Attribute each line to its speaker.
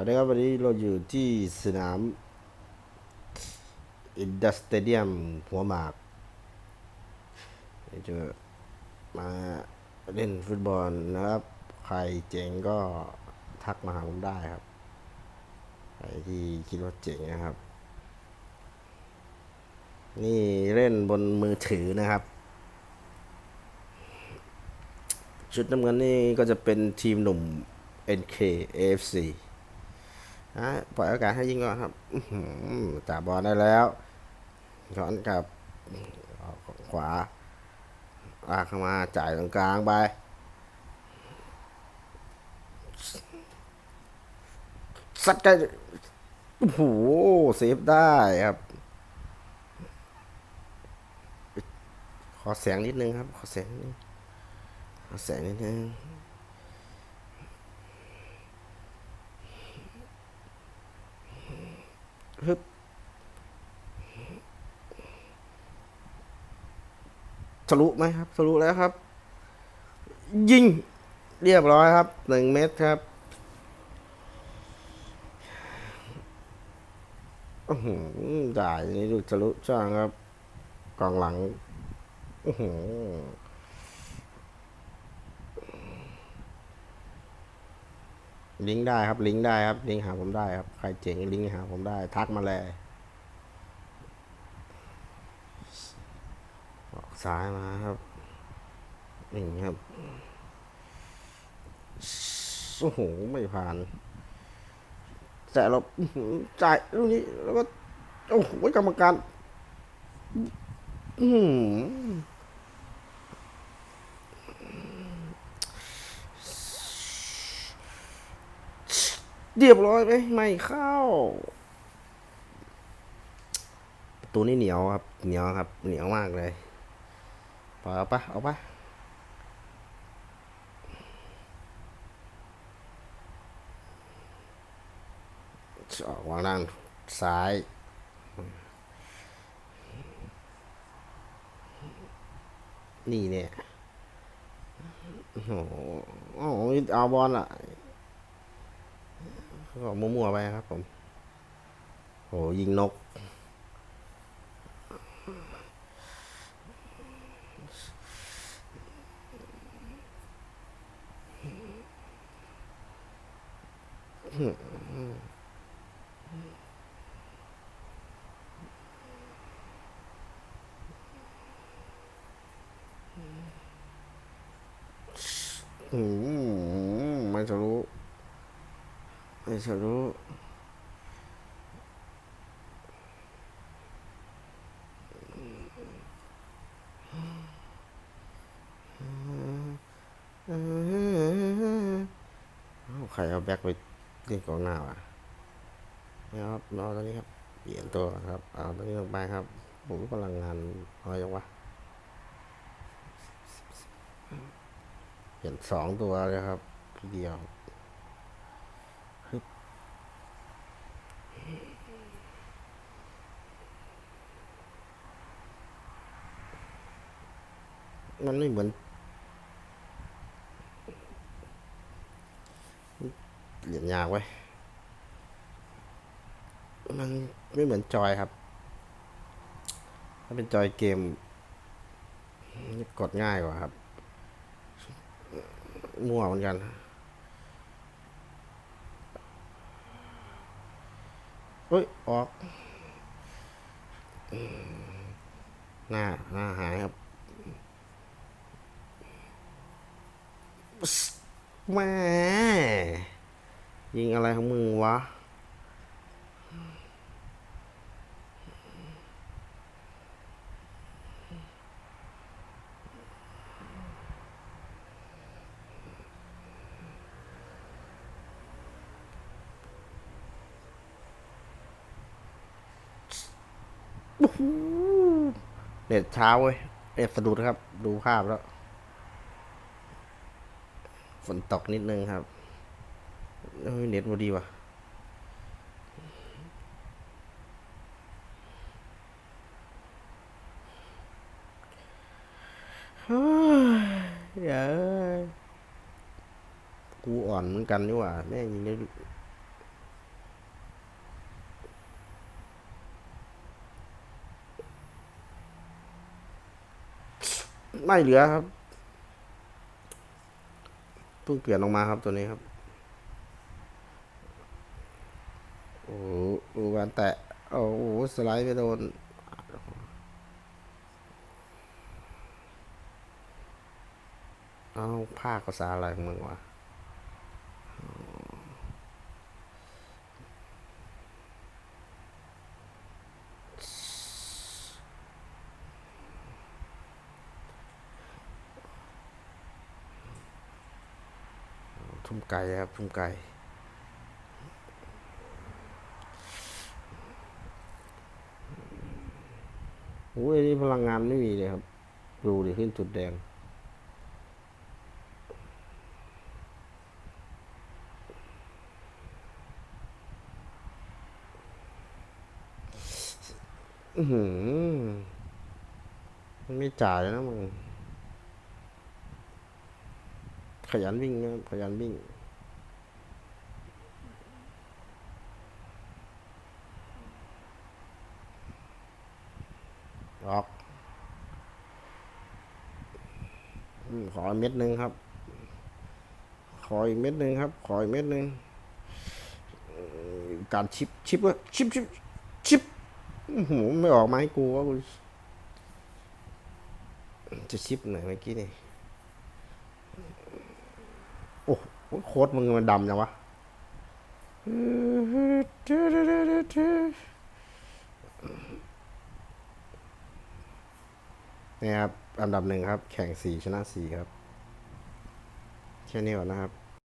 Speaker 1: วัสดีครับวันนี้เราอยู่ที่สนามอินดัสเตเดียมหัวหมากจะมาเล่นฟุตบอลนะครับ ใครเจ๋งก็ทักมาหาผมได้ครับ ใครที่คิดว่าเจ๋งนะครับ นี่เล่นบนมือถือนะครับ ชุดน้ำเงินนี่ก็จะเป็นทีมหนุ่ม NK AFC นะปล่อยโอกาสให้ยิงก่อนครับจับบอลได้แล้วย้อนกลับขวาลากเข้ามาจ่ายตรงกลางไปสัดกันโอ้โหเซฟได้ครับ ขอแสงนิดนึงครับ ขอแสงนิดนึงขอแสงนิดนึง ฮึบทะลุไหมครับทะลุแล้วครับ ยิง เรียบร้อยครับหนึ่งเมตรครับอื้อหือจ่ายนี่ดูทะลุช่างครับกองหลัง อื้อหือ ลิงก์ได้ครับ ลิงก์ได้ครับ ลิงก์หาผมได้ครับ ใครเจ๋งลิงก์หาผมได้ ทักมาเลยออกซ้ายมาครับนี่ครับ โอ้โห ไม่ผ่าน แต่เราจ่ายลูกนี้แล้วก็ โอ้โหกรรมการ อืม เรียบร้อยไหมไม่เข้า ประตูนี่เหนียวครับ เหนียวครับ เหนียวมากเลยปล่อยเอาปะเอาปะออกวางด้านซ้ายนี่เนี่ย โอ้โหโอ้โหเอาบอลอะ ก็มั่วๆไปครับผมโหยิงนก อืมไม่จะรู้ ไม่จะรู้ใครเอาแบ็คไปเล่นกองหน้าวะไม่ครับเอาตอนนี้ครับ เปลี่ยนตัวครับ เอาตอนนี้ลงไปครับ ผมพลังงานน้อยจังวะ เปลี่ยนสองตัวเลยครับทีเดียว มันไม่เหมือนเปลี่ยนยากไว้ มันไม่เหมือนจอยครับ ถ้าเป็นจอยเกม กดง่ายกว่าครับ มั่วเหมือนกัน เฮ้ย ออก หน้า หน้าหายครับ แม่ยิงอะไรของมึงวะเน็ตเช้าเว้ยเน็ตสะดุดครับ ดูภาพแล้ว ฝนตกนิดนึงครับเน็ตบดีวะเดี๋ยวกูอ่อนเหมือนกันดีกว่าแม่ยิงได้ไม่เหลือครับ เพิ่งเปลี่ยนลงมาครับตัวนี้ครับ โอ้โหดูการแตะ โอ้โหสไลด์ไปโดน เอาผ้ากับสาอะไรของมึงวะ ทุ่มไก่ครับ ทุ่มไก่โอ้ยอันนี่พลังงานไม่มีเลยครับ ดูดิขึ้นจุดแดงอืมันไม่จ่ายแล้วนะมึง ขยันวิ่งนะครับขยันวิ่ง ออกขออีกเม็ดหนึ่งครับ ขออีกเม็ดหนึ่งครับ ขออีกเม็ดหนึ่งการชิปชิปว้ยชิปชิปชิปอื้อหือไม่ออกมาให้กูว่ากูจะชิปไหนอยเมื่อกี้นี่ โอ้โห โค้ดมึงมันดำจังวะนี่ครับ อันดับหนึ่งครับ แข่งสี่ชนะสี่ครับ แค่นี้ก่อนนะครับ